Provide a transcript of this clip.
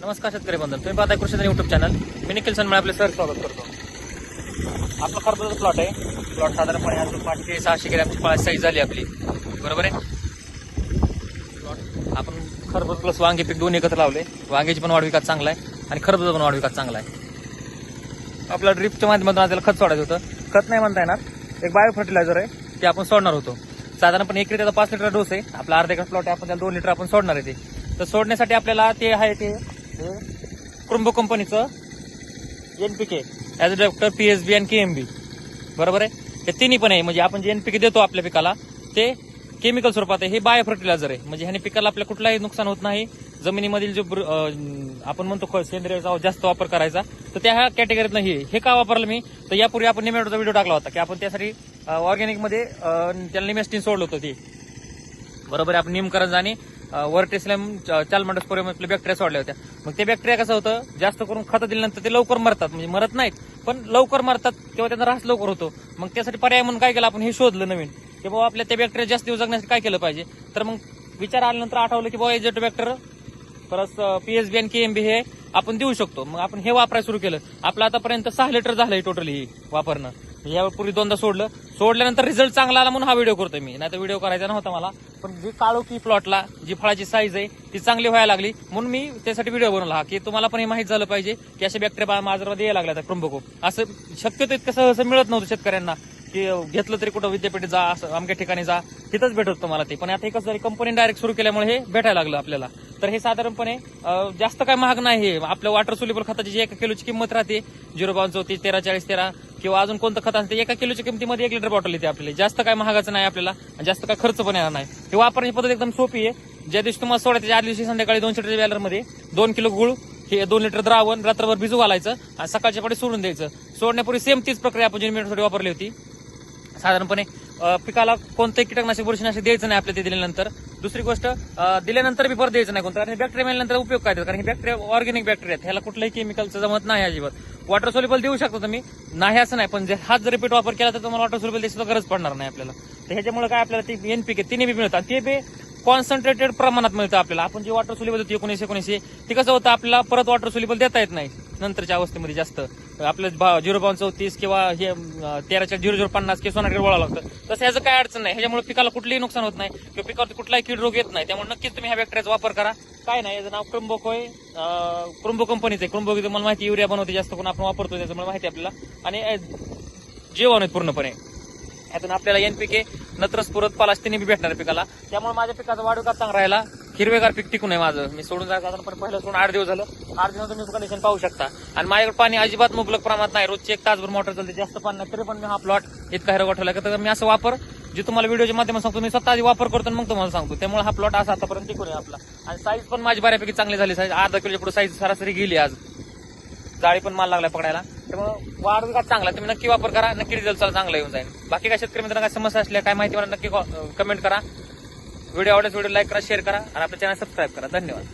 नमस्कार शेतकरी बंधन तुम्ही पाहताय कृषी युट्यूब चॅनल मी निखिल सनमळे आपले सर स्वागत करतो. आपला खरबुजाचा प्लॉट आहे. प्लॉट साधारणपणे अजून पाचशे सहाशे ग्रॅमची फळाची साईज झाली आपली. बरोबर आहे? प्लॉट आपण खरबूज प्लस वांगे पीक दोन एकत्र लावले. वांग्याची पण वाढ विकास चांगला आहे आणि खरबूजा पण वाढ विकास चांगला आहे. आपल्या ड्रिपच्या माध्यमातून आपल्याला खत सोडायचं होतं. खत नाही म्हणता येणार. एक बायो फर्टिलायझर आहे. ते आपण सोडणार होतो. साधारणपणे एक त्याचा पाच लिटर डोस आहे. आपला अर्धा एकर प्लॉट आहे. आपण त्याला दोन लिटर आपण सोडणार आहे ते. तर सोडण्यासाठी आपल्याला ते आहे ते कुरुंब कंपनीचं N P K as a doctor P S B आणि के एम बी बरोबर आहे? हे तिन्ही पण आहे. म्हणजे आपण जे एन पी के देतो आपल्या पिकाला ते केमिकल स्वरूपात आहे. हे बायो फर्टिलायझर आहे. म्हणजे ह्याने पिकाला आपल्या कुठलाही नुकसान होत नाही. जमिनीमधील जो ब्र- आपण म्हणतो ख- सेंद्रियचा जास्त वापर करायचा तर त्या ह्या कॅटेगरीत नाही आहे. हे का वापरलं मी? तर यापूर्वी आपण निमेटोचा व्हिडिओ टाकला होता की आपण त्यासाठी ऑर्गॅनिकमध्ये त्याला निमेस्टिन सोडलं होतं ते. बरोबर आहे? आपण निमकरंज आणि वर्टेस्लॅम चालमंडस्पोरियम आपले बॅक्टेरिया सोडल्या होत्या. मग ते बॅक्टेरिया कसं होतं? जास्त करून खतं दिल्यानंतर ते लवकर मरतात. म्हणजे मरत नाहीत पण लवकर मरतात तेव्हा त्यांचा रास लवकर होतो. मग त्यासाठी पर्याय म्हणून काय केलं आपण हे शोधलं नवीन. की बाबा आपल्या त्या बॅक्टेरिया जास्त दिवस जगण्यासाठी काय केलं पाहिजे? तर मग विचार आल्यानंतर आठवलं की बाबा एजेट बॅक्टर परत पीएसबी आणि केएमबी हे आपण देऊ शकतो. मग आपण हे वापरायला सुरू केलं. आपलं आतापर्यंत सहा लिटर झालंय टोटली ही वापरणं. यापूर्वी दोनदा सोडलं. सोडल्यानंतर रिझल्ट चांगला आला म्हणून हा व्हिडिओ करतोय मी. नाही तर व्हिडिओ करायचा नव्हता मला. पण जी काळोखी प्लॉटला जी फळाची साईज आहे ती चांगली व्हायला लागली. म्हणून मी त्यासाठी व्हिडिओ बनवला हा. की तुम्हाला पण हे माहीत झालं पाहिजे की अशा बॅक्टेरिया बाजारामध्ये यायला लागल्या क्रमबको असं शक्यतो इतकं सहज मिळत नव्हतं शेतकऱ्यांना की घेतलं तरी कुठं विद्यापीठ जा असं अमक्या ठिकाणी जा तिथंच भेटत तुम्हाला ते. पण आता एकच जरी कंपनी डायरेक्ट सुरू केल्यामुळे हे भेटायला लागलं आपल्याला. तर हे साधारणपणे जास्त काय महाग नाही हे. आपल्या वॉटर सोल्युबल खताची जी एका किलोची किंमत राहते झिरो बावन चौतीस तेरा चाळीस तेरा किंवा अजून कोणतं खत असते एका किलोच्या किमतीमध्ये एक लिटर बॉटल येते आपल्याला. जास्त काय महागाचं नाही आपल्याला आणि जास्त काय खर्च पण येणार नाही. हे वापरण्याची पद्धत एकदम सोपी आहे. ज्या दिवशी तुम्हाला सोडायचं त्या दिवशी संध्याकाळी दोनशे लिटर बॅलरमध्ये दोन किलो गुळ हे दोन लिटर द्रावण रात्रभर भिजू घालायचं आणि सकाळच्या पाठी सोडून द्यायचं. सोडण्यापूर्वी सेम तीच प्रक्रिया आपण जिनमेटसाठी वापरली होती. साधारणपणे पिकाला कोणतंही कीटकनाशक बुरशीनाशक द्यायचं नाही आपल्या ते दिल्यानंतर. दुसरी गोष्ट दिल्यानंतर बी परत द्यायचं नाही कोणतं? कारण बॅक्टेरिया मेल्यानंतर उपयोग काय कारण हे बॅक्टेरिया ऑर्गॅनिक बॅक्टेरिया आहेत. ह्याला कुठलंही केमिकलचं जमत नाही अजिबात. वॉटर सोल्युबल देऊ शकता तुम्ही. नाही असं नाही पण जर हाच जर रिपीट वापर केला तर तुम्हाला वॉटर सोल्युबल द्यायची गरज पडणार नाही आपल्याला. तर ह्याच्यामुळे काय आपल्याला ते एनपीके तिन्ही बी मिळतात. ते बी कॉन्सन्ट्रेटेड प्रमाणात मिळतं आपल्याला. आपण जे वॉटर सोल्युबल देतो एकोणीस एकोणीसशे ते कसं होतं? आपल्याला परत वॉटर सोल्युबल देता येत नाही. नंतरच्या अवस्थेमध्ये जास्त. आपलं झिरो बावन चौतीस किंवा हे तेराच्या झिरो झिरो पन्नास किंवा सोनाकडे वळावं लागतं. तसं ह्याचं काय अडचण नाही. ह्याच्यामुळे पिकाला कुठलंही नुकसान होत नाही. किंवा पिकावर कुठलाही कीड रोग येत नाही. त्यामुळे नक्कीच तुम्ही ह्या बॅक्टेरियाचा वापर करा. काय नाही याचं नाव क्रम्बोक होय. क्रम्बो कंपनीचं आहे. क्रम्बोक तुम्हाला माहिती युरिया बनवते जास्त करून आपण वापरतो त्याच्यामुळे माहिती आहे आपल्याला. आणि जेवण आहेत पूर्णपणे. यातून आपल्याला एनपीके नत्रस पुरत पालाश तिने बी भेटणार पिकाला. त्यामुळे माझ्या पिकाचा वाढविकास चांगला राहिला हिरवेगार पीक टिकून आहे माझं. मी सोडून जायचं आता पण पहिलं सोडून आठ दिवस झालं. आठ दिवस तुम्ही कंडिशन पाहू शकता. आणि माझ्याकडे पाणी अजिबात मुबलक प्रमाणात नाही. रोजचे एक तासभर मोटर चालते जास्त पाणी नाही. तरी पण मी हा प्लॉट इतका हिरवा ठेवला तर मी असं वापर जे तुम्हाला व्हिडिओच्या माध्यमात सांगतो मी स्वतः आधी वापर करतो आणि मग तुम्हाला सांगतो. त्यामुळे हा प्लॉट असा आतापर्यंत टिकून आहे आपला. आणि साईज पण माझी बऱ्यापैकी चांगली झाली. साईज अर्धा किलोच्या पुढे साईज सरासरी गेली आज. जाळी पण माल लागला पकडायला. त्यामुळे वाढ का चांगला तुम्ही नक्की वापर करा नक्की रिझल्ट चांगला येऊन जाईल. बाकी काय शेतकरी मित्रांना काय समस्या असल्या काय माहिती मला नक्की कमेंट करा. व्हिडिओ आवडल्यास व्हिडिओ लाईक करा शेअर करा आणि आपल्या चॅनल सबस्क्राईब करा. धन्यवाद.